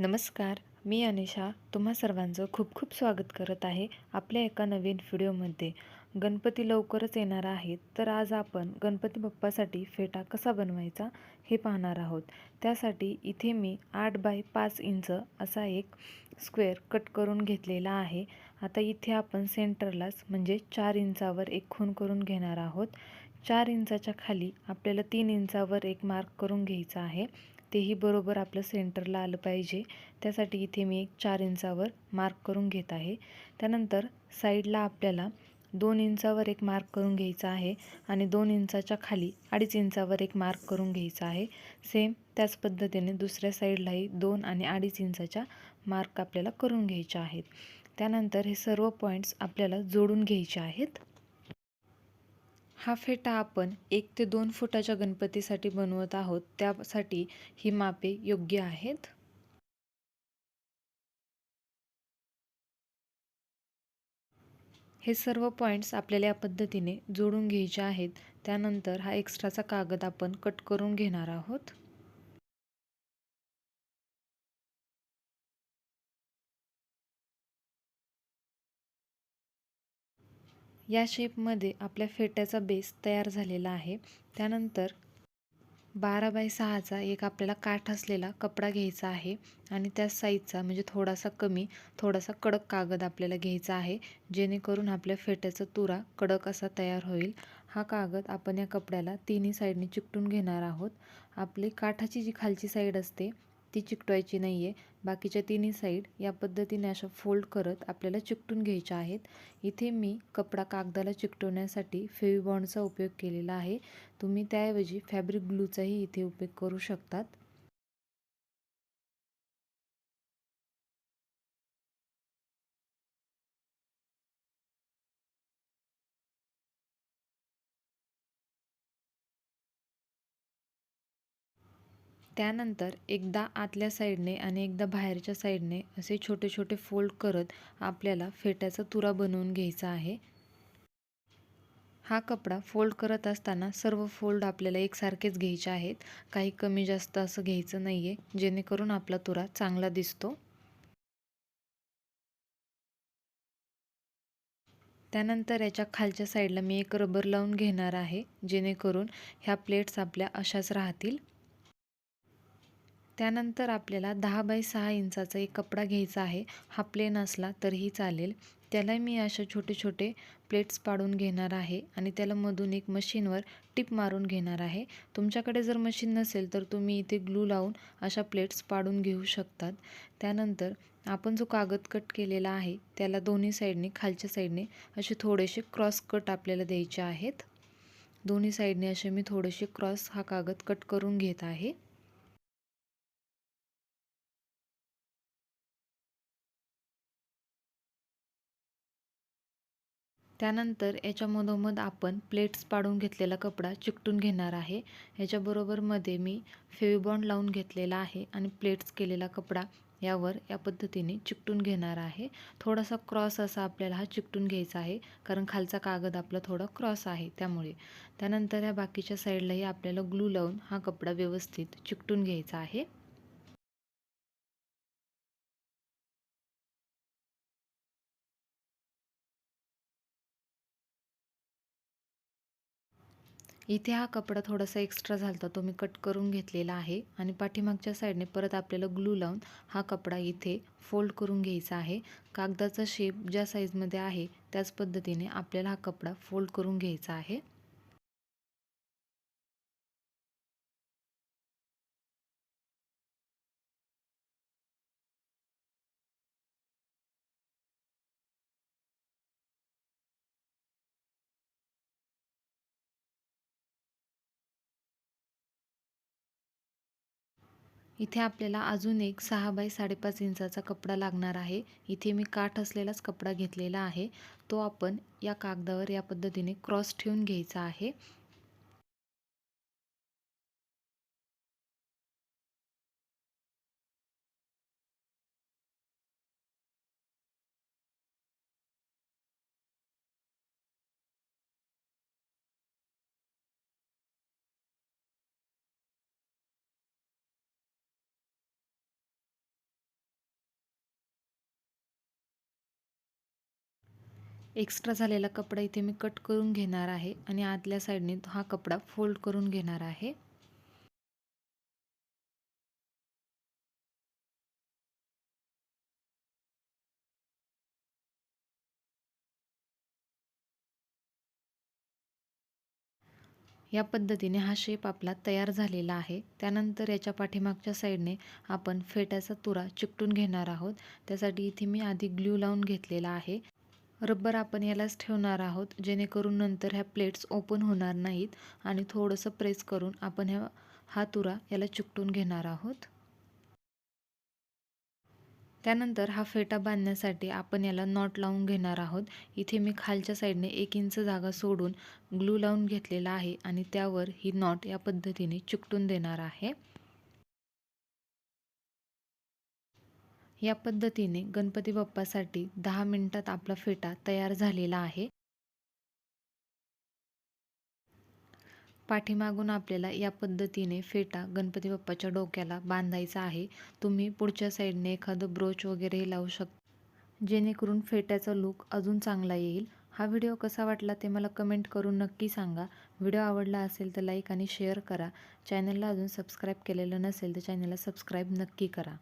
नमस्कार मी अनिशा. तुम्हा सर्वांचं खूप खूप स्वागत करत आहे आपल्या एका नवीन व्हिडिओमध्ये. गणपती लवकरच येणार आहेत तर आज आपण गणपती बाप्पासाठी फेटा कसा बनवायचा हे पाहणार आहोत. त्यासाठी इथे मी आठ बाय पाच इंच असा एक स्क्वेअर कट करून घेतलेला आहे. आता इथे आपण सेंटरलाच म्हणजे चार इंचावर एक खून करून घेणार आहोत. चार इंचाच्या खाली आपल्याला तीन इंचावर एक मार्क करून घ्यायचा आहे. तेही बरोबर आपलं सेंटरला आलं पाहिजे. त्यासाठी इथे मी एक चार इंचावर मार्क करून घेत आहे. त्यानंतर साईडला आपल्याला दोन इंचावर एक मार्क करून घ्यायचा आहे आणि दोन इंचाच्या खाली अडीच इंचावर एक मार्क करून घ्यायचा आहे. सेम त्याच पद्धतीने दुसऱ्या साईडलाही दोन आणि अडीच इंचाच्या मार्क आपल्याला करून घ्यायचे आहेत. त्यानंतर हे सर्व पॉईंट्स आपल्याला जोडून घ्यायचे आहेत. हा फेटा आपण एक ते दोन फुटाच्या गणपतीसाठी बनवत आहोत त्यासाठी ही मापे योग्य आहेत? हे सर्व पॉईंट्स आपल्याला या पद्धतीने जोडून घ्यायचे आहेत. त्यानंतर हा एक्स्ट्राचा कागद आपण कट करून घेणार आहोत. या शेपमध्ये आपल्या फेट्याचा बेस तयार झालेला आहे. त्यानंतर बारा बाय सहाचा एक आपल्याला काठ असलेला कपडा घ्यायचा आहे आणि त्या साईजचा म्हणजे थोडासा कमी थोडासा कडक कागद आपल्याला घ्यायचा आहे जेणेकरून आपल्या फेट्याचा तुरा कडक असा तयार होईल. हा कागद आपण या कपड्याला तिन्ही साईडने चिकटून घेणार आहोत. आपली काठाची जी खालची साईड असते ती चिकटवायची नाही आहे बाकीच्या तिन्ही साईड या पद्धतीने अशा फोल्ड करत आपल्याला चिकटून घ्यायच्या आहेत. इथे मी कपडा कागदाला चिकटवण्यासाठी फेविबॉन्डचा उपयोग केलेला आहे. तुम्ही त्याऐवजी फॅब्रिक ग्लूचाही इथे उपयोग करू शकतात. त्यानंतर एकदा आतल्या साईडने आणि एकदा बाहेरच्या साईडने असे छोटे छोटे फोल्ड करत आपल्याला फेट्याचा तुरा बनवून घ्यायचा आहे. हा कपडा फोल्ड करत असताना सर्व फोल्ड आपल्याला एकसारखेच घ्यायचे आहेत. काही कमी जास्त असं घ्यायचं नाही आहे जेणेकरून आपला तुरा चांगला दिसतो. त्यानंतर याच्या खालच्या साईडला मी एक रबर लावून घेणार आहे जेणेकरून ह्या प्लेट्स आपल्या अशाच राहतील. त्यानंतर आपल्याला दहा बाय सहा इंचाचा एक कपडा घ्यायचा आहे. हा प्लेन असला तरीही चालेल. त्याला मी अशा छोटे छोटे प्लेट्स पाडून घेणार आहे आणि त्याला मधून एक मशीनवर टिप मारून घेणार आहे. तुमच्याकडे जर मशीन नसेल तर तुम्ही इथे ग्लू लावून अशा प्लेट्स पाडून घेऊ शकतात. त्यानंतर आपण जो कागद कट केलेला आहे त्याला दोन्ही साईडने खालच्या साईडने असे थोडेसे क्रॉस कट आपल्याला द्यायचे आहेत. दोन्ही साईडने असे मी थोडेसे क्रॉस हा कागद कट करून घेत आहे. त्यानंतर याच्यामधोमध आपण प्लेट्स पाडून घेतलेला कपडा चिकटून घेणार आहे. ह्याच्याबरोबरमध्ये मी फेविबॉन्ड लावून घेतलेला आहे आणि प्लेट्स केलेला कपडा यावर या पद्धतीने चिकटून घेणार आहे. थोडासा क्रॉस असा आपल्याला हा चिकटून घ्यायचा आहे कारण खालचा कागद आपला थोडा क्रॉस आहे त्यामुळे. त्यानंतर ह्या बाकीच्या साईडलाही आपल्याला ग्लू लावून हा कपडा व्यवस्थित चिकटून घ्यायचा आहे. इथे हा कपडा थोडासा एक्स्ट्रा झाला तो मी कट करून घेतलेला आहे. आणि पाठीमागच्या साईडने परत आपल्याला ग्लू लावून हा कपडा इथे फोल्ड करून घ्यायचा आहे. कागदाचा शेप ज्या साईजमध्ये आहे त्याच पद्धतीने आपल्याला हा कपडा फोल्ड करून घ्यायचा आहे. इथे आपल्याला अजून एक सहा बाय साडेपाच इंचाचा कपडा लागणार आहे. इथे मी काठ असलेलाच कपडा घेतलेला आहे. तो आपण या कागदावर या पद्धतीने क्रॉस ठेवून घ्यायचा आहे. एक्स्ट्रा झालेला कपडा इथे मी कट करून घेणार आहे आणि आतल्या साईडने हा कपडा फोल्ड करून घेणार आहे. या पद्धतीने हा शेप आपला तयार झालेला आहे. त्यानंतर याच्या पाठीमागच्या साईडने आपण फेट्याचा तुरा चिकटून घेणार आहोत. त्यासाठी इथे मी आधी ग्ल्यू लावून घेतलेला आहे. रब्बर आपण यालाच ठेवणार आहोत जेणेकरून नंतर ह्या प्लेट्स ओपन होणार नाहीत आणि थोडंसं प्रेस करून आपण ह्या हा तुरा याला चिकटून घेणार आहोत. त्यानंतर हा फेटा बांधण्यासाठी आपण याला नॉट लावून घेणार आहोत. इथे मी खालच्या साईडने एक इंच जागा सोडून ग्लू लावून घेतलेला आहे आणि त्यावर ही नॉट या पद्धतीने चिकटून देणार आहे. या पद्धतीने गणपती बाप्पासाठी दहा मिनटात आपला फेटा तयार झालेला आहे. पाठीमागून आपल्याला या पद्धतीने फेटा गणपती बाप्पाच्या डोक्याला बांधायचा आहे. तुम्ही पुढच्या साईडने एखादं ब्रोच वगैरे लावू शकता जेणेकरून फेट्याचा लूक अजून चांगला येईल. हा व्हिडिओ कसा वाटला ते मला कमेंट करून नक्की सांगा. व्हिडिओ आवडला असेल तर लाईक आणि शेअर करा. चॅनलला अजून सबस्क्राईब केलेलं नसेल तर चॅनलला सबस्क्राईब नक्की करा.